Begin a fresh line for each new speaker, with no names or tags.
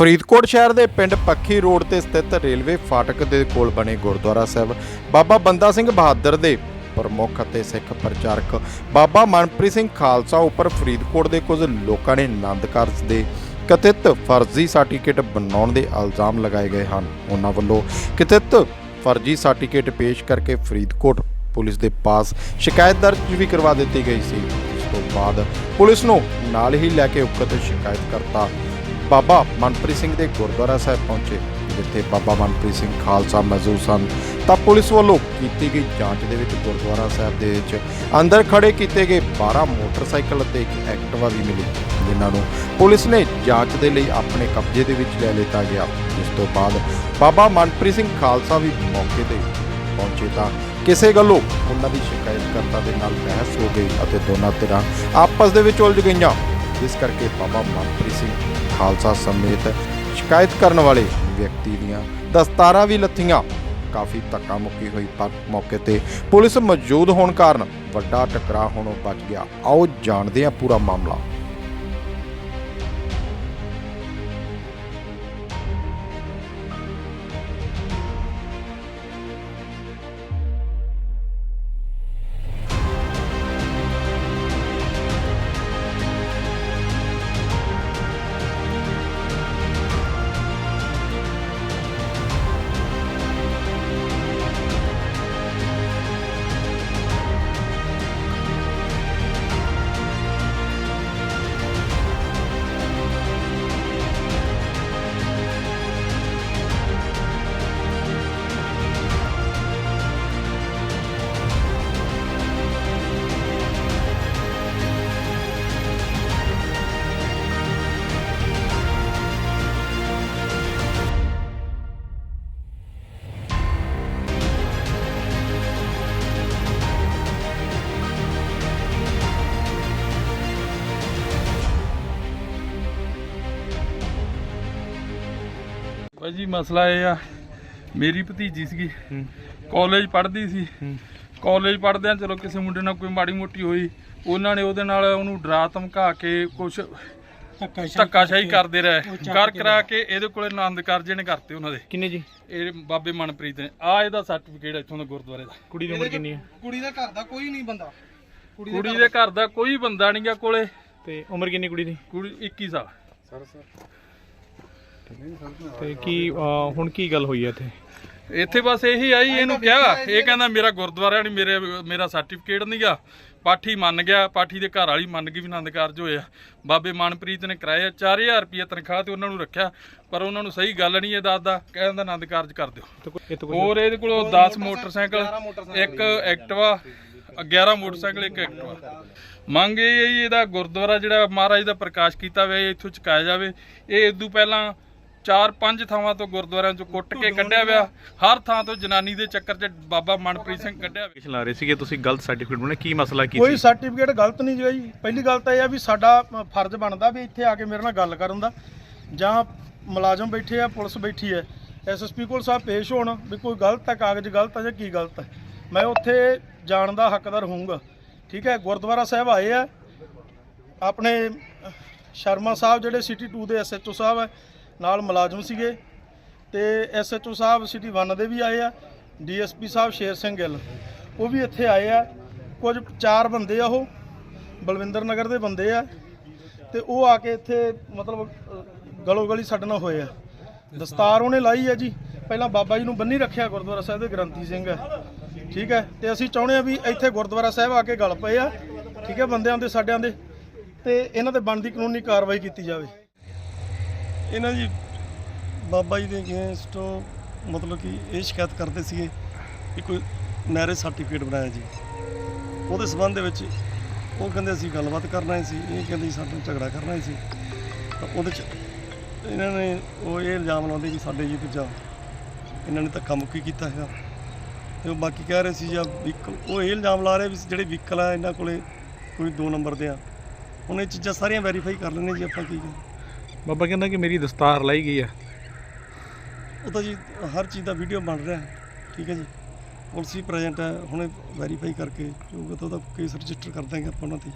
ਫਰੀਦਕੋਟ ਸ਼ਹਿਰ ਦੇ ਪਿੰਡ ਪੱਖੀ ਰੋਡ ਤੇ ਸਥਿਤ ਰੇਲਵੇ ਫਾਟਕ ਦੇ ਕੋਲ ਬਣੇ ਗੁਰਦੁਆਰਾ ਸਾਹਿਬ, ਬਾਬਾ ਬੰਦਾ ਸਿੰਘ ਬਹਾਦਰ ਦੇ ਪ੍ਰਮੁੱਖ ਅਤੇ ਸਿੱਖ ਪ੍ਰਚਾਰਕ ਬਾਬਾ ਮਨਪ੍ਰੀਤ ਸਿੰਘ ਖਾਲਸਾ ਉੱਪਰ ਫਰੀਦਕੋਟ ਦੇ ਕੁਝ ਲੋਕਾਂ ਨੇ ਆਨੰਦ ਕਾਰਜ ਦੇ ਕਥਿਤ ਫਰਜ਼ੀ ਸਰਟੀਫਿਕੇਟ ਬਣਾਉਣ ਦੇ ਇਲਜ਼ਾਮ ਲਗਾਏ ਗਏ ਹਨ। ਉਹਨਾਂ ਵੱਲੋਂ ਕਥਿਤ ਫਰਜ਼ੀ ਸਰਟੀਫਿਕੇਟ ਪੇਸ਼ ਕਰਕੇ ਫਰੀਦਕੋਟ ਪੁਲਿਸ ਦੇ ਪਾਸ ਸ਼ਿਕਾਇਤ ਦਰਜ ਵੀ ਕਰਵਾ ਦਿੱਤੀ ਗਈ ਸੀ। ਇਸ ਤੋਂ ਬਾਅਦ ਪੁਲਿਸ ਨੂੰ ਨਾਲ ਹੀ ਲੈ ਕੇ ਉਕਤ ਸ਼ਿਕਾਇਤਕਰਤਾ ਬਾਬਾ ਮਨਪ੍ਰੀਤ ਸਿੰਘ ਦੇ ਗੁਰਦੁਆਰਾ ਸਾਹਿਬ ਪਹੁੰਚੇ, ਜਿੱਥੇ ਬਾਬਾ ਮਨਪ੍ਰੀਤ ਸਿੰਘ ਖਾਲਸਾ ਮੌਜੂਦ ਸਨ। ਤਾਂ ਪੁਲਿਸ ਵੱਲੋਂ ਕੀਤੀ ਗਈ ਜਾਂਚ ਦੇ ਵਿੱਚ ਗੁਰਦੁਆਰਾ ਸਾਹਿਬ ਦੇ ਵਿੱਚ ਅੰਦਰ ਖੜੇ ਕੀਤੇ ਗਏ 12 ਮੋਟਰਸਾਈਕਲ ਅਤੇ ਇੱਕ ਐਕਟਿਵਾ ਵੀ ਮਿਲੀ, ਜਿਨ੍ਹਾਂ ਨੂੰ ਪੁਲਿਸ ਨੇ ਜਾਂਚ ਦੇ ਲਈ ਆਪਣੇ ਕਬਜ਼ੇ ਦੇ ਵਿੱਚ ਲੈ ਲਿੱਤਾ ਗਿਆ। ਜਿਸ ਤੋਂ ਬਾਅਦ ਬਾਬਾ ਮਨਪ੍ਰੀਤ ਸਿੰਘ ਖਾਲਸਾ ਵੀ ਮੌਕੇ ਤੇ ਪਹੁੰਚੇ ਤਾਂ ਕਿਸੇ ਗੱਲੋਂ ਉਹਨਾਂ ਦੀ ਸ਼ਿਕਾਇਤਕਰਤਾ ਦੇ ਨਾਲ ਬਹਿਸ ਹੋ ਗਈ ਅਤੇ ਦੋਨਾਂ ਧਿਰਾਂ ਆਪਸ ਦੇ ਵਿੱਚ ਉਲਝ ਗਈਆਂ। ਜਿਸ ਕਰਕੇ ਬਾਬਾ ਮਨਪ੍ਰੀਤ ਸਿੰਘ ਖਾਲਸਾ ਸਮੇਤ ਸ਼ਿਕਾਇਤ ਕਰਨ ਵਾਲੇ ਵਿਅਕਤੀ ਦੀਆਂ ਦਸਤਾਰਾਂ ਵੀ ਲੱਥੀਆਂ। ਕਾਫੀ ਧੱਕਾ ਮੁੱਕੀ ਹੋਈ ਪਰ ਮੌਕੇ ਤੇ ਪੁਲਿਸ ਮੌਜੂਦ ਹੋਣ ਕਾਰਨ ਵੱਡਾ ਟਕਰਾਅ ਹੋਣੋਂ ਬਚ ਗਿਆ। ਆਓ ਜਾਣਦੇ ਹਾਂ ਪੂਰਾ ਮਾਮਲਾ।
ਭਾਈ ਜੀ ਮਸਲਾ ਇਹ ਆ ਮੇਰੀ ਭਤੀਜੀ ਸੀਗੀ ਕਾਲਜ ਪੜ੍ਹਦੀ ਸੀ। ਕਾਲਜ ਪੜ੍ਹਦਿਆਂ ਚਲੋ ਕਿਸੇ ਮੁੰਡੇ ਨਾਲ ਕੋਈ ਮਾੜੀ ਮੋਟੀ ਹੋਈ ਉਹਨਾਂ ਨੇ ਉਹਦੇ ਨਾਲ ਉਹਨੂੰ ਡਰਾ ਧਮਕਾ ਕੇ ਕੁਝ ਧੱਕਾਸ਼ਾਹੀ ਕਰਦੇ ਰਹੇ। ਕਰ ਕਰਾ ਕੇ ਇਹਦੇ ਕੋਲੇ ਆਨੰਦ ਕਾਰਜ ਨੇ ਕਰਤੇ ਉਹਨਾਂ ਦੇ।
ਕਿੰਨੇ ਜੀ?
ਇਹ ਬਾਬੇ ਮਨਪ੍ਰੀਤ ਨੇ। ਆ ਇਹਦਾ ਸਰਟੀਫਿਕੇਟ ਇੱਥੋਂ ਦਾ ਗੁਰਦੁਆਰੇ ਦਾ।
ਕੁੜੀ ਦੀ ਉਮਰ ਕਿੰਨੀ ਹੈ
ਕੁੜੀ ਦਾ ਘਰ ਦਾ ਕੋਈ ਨਹੀਂ ਬੰਦਾ।
ਕੁੜੀ ਦੇ ਘਰ ਦਾ ਕੋਈ ਬੰਦਾ ਨਹੀਂਗਾ ਕੋਲੇ।
ਤੇ ਉਮਰ ਕਿੰਨੀ ਕੁੜੀ ਦੀ?
ਕੁੜੀ 21 ਸਾਲ।
ਤੇ ਕੀ ਅਹ, ਹੁਣ ਕੀ ਗੱਲ ਹੋਈ ਹੈ ਇੱਥੇ?
ਇੱਥੇ ਬਸ ਇਹੀ ਆਈ ਇਹਨੂੰ ਕਿਹਾ ਇਹ ਕਹਿੰਦਾ ਮੇਰਾ ਗੁਰਦੁਆਰਾ ਨਹੀਂ ਮੇਰੇ ਮੇਰਾ ਸਰਟੀਫਿਕੇਟ ਨਹੀਂਗਾ ਪਾਠੀ ਮੰਨ ਗਿਆ ਪਾਠੀ ਦੇ ਘਰ ਵਾਲੀ ਮੰਨ ਗਈ ਵੀ ਆਨੰਦ ਕਾਰਜ ਹੋਇਆ। ਬਾਬੇ ਮਨਪ੍ਰੀਤ ਨੇ ਕਰਾਇਆ 4000 ਰੁਪਏ ਤਨਖਾਹ ਤੇ ਉਹਨਾਂ ਨੂੰ ਰੱਖਿਆ ਪਰ ਉਹਨਾਂ ਨੂੰ ਸਹੀ ਗੱਲ ਨਹੀਂ ਇਹ ਦੱਸਦਾ। ਕਹਿੰਦਾ ਆਨੰਦ ਕਾਰਜ ਕਰ ਦਿਓ।
ਤੇ ਕੋਈ- ਇਹ ਤੋਂ ਕੋਈ
ਹੋਰ ਇਹਦੇ ਕੋਲੋਂ 10 ਮੋਟਰਸਾਈਕਲ ਇੱਕ ਐਕਟਿਵਾ 11 ਮੋਟਰਸਾਈਕਲ ਇੱਕ ਐਕਟਿਵਾ। ਮੰਗ ਇਹ ਹੈ ਜੀ ਇਹਦਾ ਗੁਰਦੁਆਰਾ ਜਿਹੜਾ ਮਹਾਰਾਜ ਦਾ ਪ੍ਰਕਾਸ਼ ਕੀਤਾ ਹੋਇਆ ਇਹ ਇੱਥੋਂ ਚੁਕਾਇਆ ਜਾਵੇ। ਇਹ ਇਦੋਂ ਪਹਿਲਾਂ ਚਾਰ ਪੰਜ ਥਾਵਾਂ ਤੋਂ ਗੁਰਦੁਆਰਿਆਂ ਚੋਂ ਕੁੱਟ ਕੇ ਕੱਢਿਆ ਹੋਇਆ ਹਰ ਥਾਂ ਤੋਂ ਜਨਾਨੀ ਦੇ ਚੱਕਰ 'ਚ ਬਾਬਾ ਮਨਪ੍ਰੀਤ ਸਿੰਘ ਕੱਢਿਆ ਹੋਇਆ
ਲਾ ਰਹੇ ਸੀਗੇ ਤੁਸੀਂ ਗਲਤ ਸਰਟੀਫਿਕੇਟ ਬਣਾਇਆ ਕੀ ਮਸਲਾ ਕੀ
ਕੋਈ
ਸੀ?
ਸਰਟੀਫਿਕੇਟ ਗਲਤ ਨਹੀਂ ਜੀ ਪਹਿਲੀ ਗੱਲ ਤਾਂ ਇਹ ਆ ਵੀ ਸਾਡਾ ਅ, ਫਰਜ਼ ਬਣਦਾ ਵੀ ਇੱਥੇ ਆ ਕੇ ਮੇਰੇ ਨਾਲ ਗੱਲ ਕਰਨ ਦਾ। ਜਾਂ ਮੁਲਾਜ਼ਮ ਬੈਠੇ ਆ ਪੁਲਿਸ ਬੈਠੀ ਹੈ ਐਸਐਸਪੀ ਕੋਲ ਸਾਹਿਬ ਪੇਸ਼ ਹੋਣ ਵੀ ਕੋਈ ਗਲਤ ਹੈ ਕਾਗਜ਼ ਗਲਤ ਹੈ ਜਾਂ ਕੀ ਗਲਤ ਹੈ ਮੈਂ ਉੱਥੇ ਜਾਣ ਦਾ ਹੱਕਦਾਰ ਹੋਊਂਗਾ। ਠੀਕ ਹੈ ਗੁਰਦੁਆਰਾ ਸਾਹਿਬ ਆਏ ਆ। ਆਪਣੇ ਸ਼ਰਮਾ ਸਾਹਿਬ ਜਿਹੜੇ ਸਿਟੀ 2 ਦੇ ਐਸਐਚਓ ਸਾਹਿਬ ਹੈ ਨਾਲ ਮੁਲਾਜ਼ਮ ਸੀਗੇ ਤੇ ਐਸਐਚਓ ਸਾਹਿਬ ਸਿਟੀ 1 ਦੇ ਵੀ ਆਏ ਆ, ਡੀਐਸਪੀ ਸਾਹਿਬ ਸ਼ੇਰ ਸਿੰਘ ਗਿੱਲ, ਉਹ ਵੀ ਇੱਥੇ ਆਏ ਆ। ਕੁਝ ਚਾਰ ਬੰਦੇ ਆ ਉਹ, ਬਲਵਿੰਦਰ ਨਗਰ ਦੇ ਬੰਦੇ ਆ ਤੇ ਉਹ ਆ ਕੇ ਇੱਥੇ ਮਤਲਬ ਗਲੋ ਗਲੀ ਸਾਡੇ ਨਾਲ ਹੋਏ ਆ। ਦਸਤਾਰ ਉਹਨੇ ਲਾਈ ਆ ਜੀ। ਪਹਿਲਾਂ ਬਾਬਾ ਜੀ ਨੂੰ ਬੰਨੀ ਰੱਖਿਆ ਗੁਰਦੁਆਰਾ ਸਾਹਿਬ ਦੇ, ਗ੍ਰੰਥੀ ਸਿੰਘ ਠੀਕ ਹੈ ਤੇ ਅਸੀਂ ਚਾਹੁੰਦੇ ਆ ਵੀ ਇੱਥੇ ਗੁਰਦੁਆਰਾ ਸਾਹਿਬ ਆ ਕੇ ਗਲ ਪਏ ਆ। ਠੀਕ ਹੈ ਬੰਦਿਆਂ ਦੇ, ਸਾਡਿਆਂ ਦੇ। ਤੇ ਇਹਨਾਂ ਤੇ ਬਣਦੀ ਕਾਨੂੰਨੀ ਕਾਰਵਾਈ ਕੀਤੀ ਜਾਵੇ।
ਇਹਨਾਂ ਜੀ ਬਾਬਾ ਜੀ ਦੇ ਅਗੇਂਸਟ ਮਤਲਬ ਕਿ ਇਹ ਸ਼ਿਕਾਇਤ ਕਰਦੇ ਸੀਗੇ ਕਿ ਕੋਈ ਮੈਰਿਜ ਸਰਟੀਫਿਕੇਟ ਬਣਾਇਆ ਜੀ। ਉਹਦੇ ਸਬੰਧ ਦੇ ਵਿੱਚ ਉਹ ਕਹਿੰਦੇ ਅਸੀਂ ਗੱਲਬਾਤ ਕਰਨਾ ਹੀ ਸੀ, ਇਹ ਕਹਿੰਦੇ ਸੀ ਸਾਡੇ ਝਗੜਾ ਕਰਨਾ ਹੀ ਸੀ। ਤਾਂ ਉਹਦੇ ਚ ਇਹਨਾਂ ਨੇ ਉਹ ਇਹ ਇਲਜ਼ਾਮ ਲਾਉਂਦੇ ਕਿ ਸਾਡੇ ਜੀ ਦੂਜਾ ਇਹਨਾਂ ਨੇ ਧੱਕਾ ਮੁੱਕੀ ਕੀਤਾ ਹੈਗਾ। ਤੇ ਉਹ ਬਾਕੀ ਕਹਿ ਰਹੇ ਸੀ ਜਾਂ ਵਹੀਕਲ ਉਹ ਇਹ ਇਲਜ਼ਾਮ ਲਾ ਰਹੇ ਵੀ ਜਿਹੜੇ ਵਹੀਕਲ ਆ, ਇਹਨਾਂ ਕੋਲੇ ਕੋਈ 2 ਨੰਬਰ ਦੇ ਆ। ਹੁਣ ਇਹ ਚੀਜ਼ਾਂ ਸਾਰੀਆਂ ਵੈਰੀਫਾਈ ਕਰ ਲੈਣੇ ਜੀ ਆਪਾਂ ਕੀ ਕਰੀਏ।
ਬਾਬਾ ਕਹਿੰਦਾ ਕਿ ਮੇਰੀ ਦਸਤਾਰ ਲਾਈ ਗਈ ਹੈ
ਉਹ ਤਾਂ ਜੀ, ਹਰ ਚੀਜ਼ ਦਾ ਵੀਡੀਓ ਬਣ ਰਿਹਾ ਹੈ ਠੀਕ ਹੈ ਜੀ। ਪੁਲਿਸ ਵੀ ਪ੍ਰੈਜ਼ੈਂਟ ਹੈ, ਹੁਣੇ ਵੈਰੀਫਾਈ ਕਰਕੇ, ਜੋ ਤਾਂ ਉਹਦਾ ਕੇਸ ਰਜਿਸਟਰ ਕਰ ਦਾਂਗੇ ਆਪਾਂ ਉਹਨਾਂ ਤੇ।